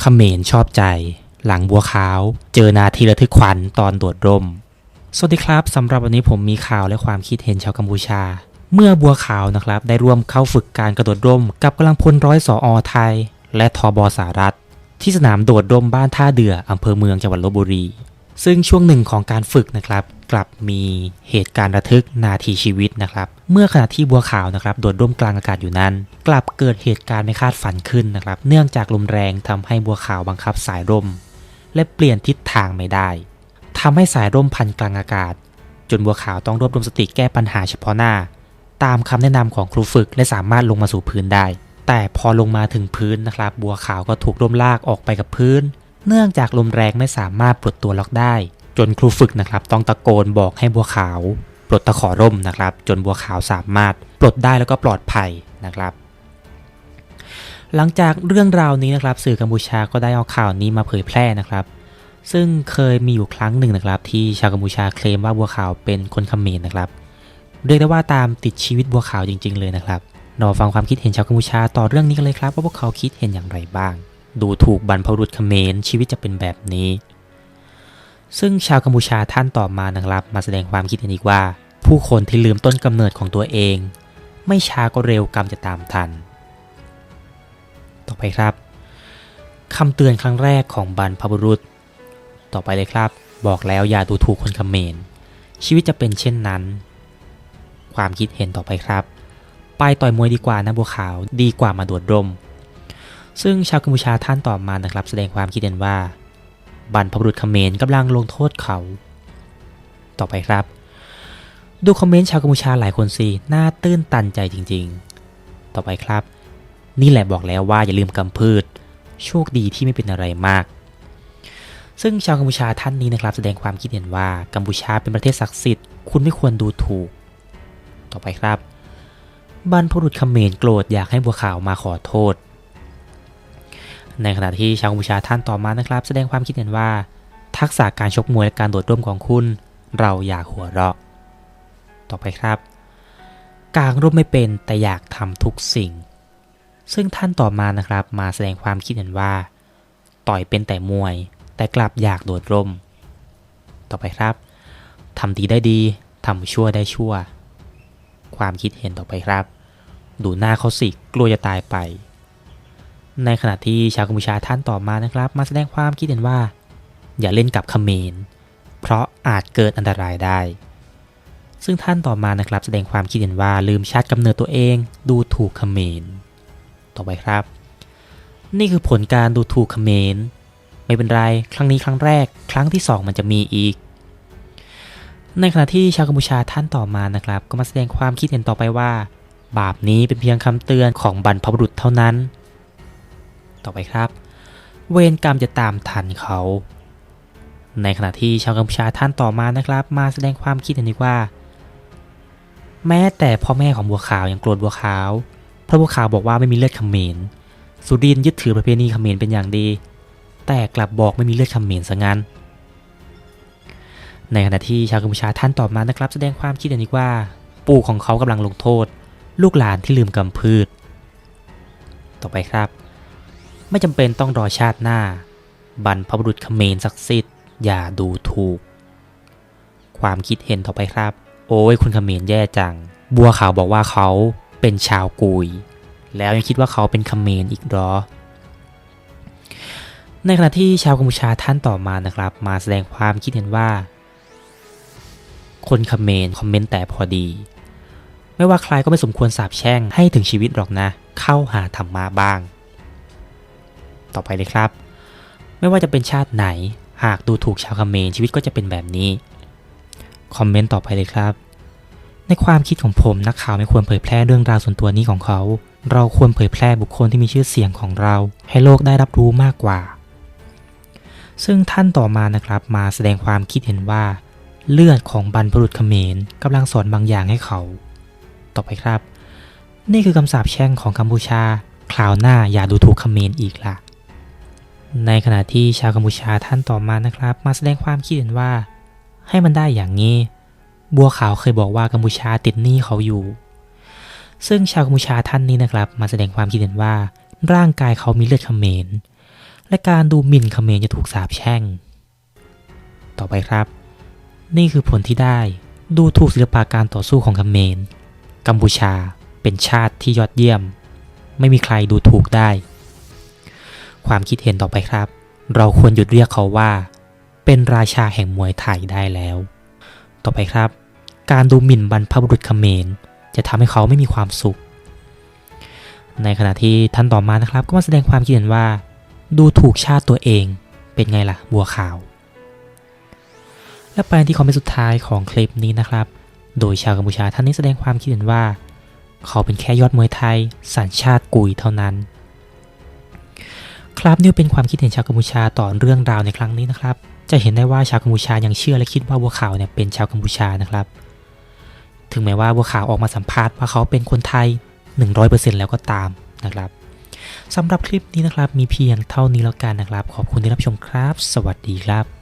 เขมรชอบใจ หลังบัวขาว เจอนาทีระทึกขวัญตอนโดดร่ม สวัสดีครับสำหรับวันนี้ผมมีข่าวและความคิดเห็นชาวกัมพูชา เมื่อบัวขาวนะครับได้ร่วมเข้าฝึกการกระโดดร่ม กับกำลังพลร้อยสออไทย และทบสารัฐที่สนามโดดร่มบ้านท่าเดืออำเภอเมืองจังหวัดลบบุรี ซึ่งช่วงหนึ่งของการฝึกนะครับ กลับมีเหตุการณ์ระทึกนาทีชีวิตนะครับ เมื่อขณะที่บัวขาวนะครับโดดร่มกลางอากาศอยู่นั้น กลับเกิดเหตุการณ์ไม่คาดฝันขึ้นนะครับ เนื่องจากลมแรงทำให้บัวขาวบังคับสายร่ม และเปลี่ยนทิศทางไม่ได้ทำให้สายร่มพันกลางอากาศ จนบัวขาวต้องรวบรวมสติแก้ปัญหาเฉพาะหน้า ตามคำแนะนำของครูฝึกและสามารถลงมาสู่พื้นได้ แต่พอลงมาถึงพื้นนะครับ บัวขาวก็ถูกลมลากออกไปกับพื้น เนื่องจากลมแรงไม่สามารถปลดตัวล็อกได้ จนครูฝึกนะครับ ต้องตะโกนบอกให้บัวขาวปลดตะขอร่มนะครับ จนบัวขาวสามารถปลดได้แล้วก็ปลอดภัยนะครับหลังจากเรื่องราวนี้นะครับ สื่อกัมพูชาก็ได้เอาข่าวนี้มาเผยแพร่นะครับ ซึ่งเคยมีอยู่ครั้งหนึ่งนะครับ ที่ชาวกัมพูชาเคลมว่าบัวขาวเป็นคนเขมรนะครับ เรียกได้ว่าตามติดชีวิตบัวขาวจริง ๆ เลยนะครับเราฟังความคิดเห็นชาวกัมพูชาต่อเรื่องนี้กันเลยครับว่าพวกเขาคิดเห็นอย่างไรบ้าง ดูถูกบรรพบุรุษเขมรชีวิตจะเป็นแบบนี้ ซึ่งชาวกัมพูชาท่านต่อมานะครับ มาแสดงความคิดเห็นอีกว่า ผู้คนที่ลืมต้นกำเนิดของตัวเอง ไม่ช้าก็เร็วกรรมจะตามทัน ต่อไปครับคำเตือนครั้งแรกของบรรพบุรุษ ต่อไปเลยครับ บอกแล้วอย่าดูถูกคนเขมรชีวิตจะเป็นเช่นนั้น ความคิดเห็นต่อไปครับ ไปต่อยมวยดีกว่านะบัวขาวดีกว่ามาโดดร่ม ซึ่งชาวกัมพูชาท่านต่อมานะครับ แสดงความคิดเห็นว่า บรรพบุรุษเขมรกำลังลงโทษเขา ต่อไปครับ ดูคอมเมนต์ชาวกัมพูชาหลายคนสิน่าตื้นตันใจจริงๆ ต่อไปครับ นี่แหละบอกแล้วว่าอย่าลืมกำพืช โชคดีที่ไม่เป็นอะไรมาก ซึ่งชาวกัมพูชาท่านนี้นะครับ แสดงความคิดเห็นว่ากัมพูชาเป็นประเทศศักดิ์สิทธิ์คุณไม่ควรดูถูก ต่อไปครับบรรพบุรุษเขมรโกรธอยากให้บัวขาวมาขอโทษ ในขณะที่ชาวกัมพูชาท่านต่อมานะครับ แสดงความคิดเห็นว่า ทักษะการชกมวยและการโดดร่มของคุณ เราอยากหัวเราะ ต่อไปครับ กางร่มไม่เป็นแต่อยากทำทุกสิ่ง ซึ่งท่านต่อมานะครับมาแสดงความคิดเห็นว่า ต่อยเป็นแต่มวย แต่กลับอยากโดดร่ม ต่อไปครับทำดีได้ดีทำชั่วได้ชั่ว ความคิดเห็นต่อไปครับ ดูหน้าเขาสิกลัวจะตายไป ในขณะที่ชาวกัมพูชาท่านต่อมานะครับ มาแสดงความคิดเห็นว่า อย่าเล่นกับเขมร เพราะอาจเกิดอันตรายได้ ซึ่งท่านต่อมานะครับแสดงความคิดเห็นว่าลืมชาติกำเนิดตัวเองดูถูกเขมร ต่อไปครับ นี่คือผลการดูถูกเขมร ไม่เป็นไรครั้งนี้ครั้งแรก ครั้งที่สองมันจะมีอีก ในขณะที่ชาวกัมพูชาท่านต่อมานะครับ ก็มาแสดงความคิดเห็นต่อไปว่า บาปนี้เป็นเพียงคำเตือนของบรรพบุรุษเท่านั้น ต่อไปครับ เวรกรรมจะตามทันเขา ในขณะที่ชาวกัมพูชาท่านต่อมานะครับ มาแสดงความคิดเห็นว่า แม้แต่พ่อแม่ของบัวขาวยังโกรธบัวขาวเพราะบัวขาวบอกว่าไม่มีเลือดขมรสุรินยึดถือประเพณีขมรเป็นอย่างดี แต่กลับบอกไม่มีเลือดขมรซะงั้น ในขณะที่ชาวกัมพูชาท่านต่อมานะครับ แสดงความคิดเห็นว่า ปู่ของเขากำลังลงโทษ ลูกหลานที่ลืมกำพืช ต่อไปครับ ไม่จำเป็นต้องรอชาติหน้า บรรพบุรุษเขมรศักดิ์สิทธิ์อย่าดูถูก ความคิดเห็นต่อไปครับ โอ้ยคุณเขมรแย่จัง บัวขาวบอกว่าเขาเป็นชาวกุย แล้วยังคิดว่าเขาเป็นเขมรอีกหรอ ในขณะที่ชาวกัมพูชาท่านต่อมานะครับ มาแสดงความคิดเห็นว่า คนเขมรคอมเมนต์แต่พอดีไม่ว่าใครก็ไม่สมควรสาบแช่งให้ถึงชีวิตหรอกนะ เข้าหาธรรมะบ้าง ต่อไปเลยครับ ไม่ว่าจะเป็นชาติไหน หากดูถูกชาวเขมรชีวิตก็จะเป็นแบบนี้ คอมเมนต์ต่อไปเลยครับ ในความคิดของผมนักข่าวไม่ควรเผยแพร่เรื่องราวส่วนตัวนี้ของเขา เราควรเผยแพร่บุคคลที่มีชื่อเสียงของเรา ให้โลกได้รับรู้มากกว่า ซึ่งท่านต่อมานะครับมาแสดงความคิดเห็นว่า เลือดของบรรพบุรุษเขมรกำลังสอนบางอย่างให้เขา ต่อไปครับ นี่คือคำสาปแช่งของกัมพูชาคราวหน้าอย่าดูถูกเขมรอีกล่ะ ในขณะที่ชาวกัมพูชาท่านต่อมานะครับ มาแสดงความคิดเห็นว่า ให้มันได้อย่างนี้ บัวขาวเคยบอกว่ากัมพูชาติดหนี้เขาอยู่ ซึ่งชาวกัมพูชาท่านนี้นะครับ มาแสดงความคิดเห็นว่า ร่างกายเขามีเลือดเขมรและการดูหมิ่นเขมรจะถูกสาปแช่ง ต่อไปครับ นี่คือผลที่ได้ดูถูกศิลปะการต่อสู้ของเขมรกัมพูชาเป็นชาติที่ยอดเยี่ยม ไม่มีใครดูถูกได้ ความคิดเห็นต่อไปครับ เราควรหยุดเรียกเขาว่า เป็นราชาแห่งมวยไทยได้แล้ว ต่อไปครับ การดูหมิ่นบรรพบุรุษเขมรจะทำให้เขาไม่มีความสุข ในขณะที่ท่านต่อมานะครับ ก็มาแสดงความคิดเห็นว่า ดูถูกชาติตัวเองเป็นไงล่ะบัวขาว และไปที่คอมเมนต์สุดท้ายของคลิปนี้นะครับ โดยชาวกัมพูชาท่านนี้แสดงความคิดเห็นว่า เขาเป็นแค่ยอดมวยไทย สัญชาติกุยเท่านั้น ครับนี่เป็นความคิดเห็นชาวกัมพูชาต่อเรื่องราวในครั้งนี้นะครับ จะเห็นได้ว่าชาวกัมพูชายังเชื่อและคิดว่าบัวขาวเนี่ยเป็นชาวกัมพูชานะครับ ถึงแม้ว่าบัวขาวออกมาสัมภาษณ์ว่าเขาเป็นคนไทย 100%แล้วก็ตามนะครับสำหรับคลิปนี้นะครับมีเพียงเท่านี้แล้วกันนะครับ ขอบคุณที่รับชมครับ สวัสดีครับ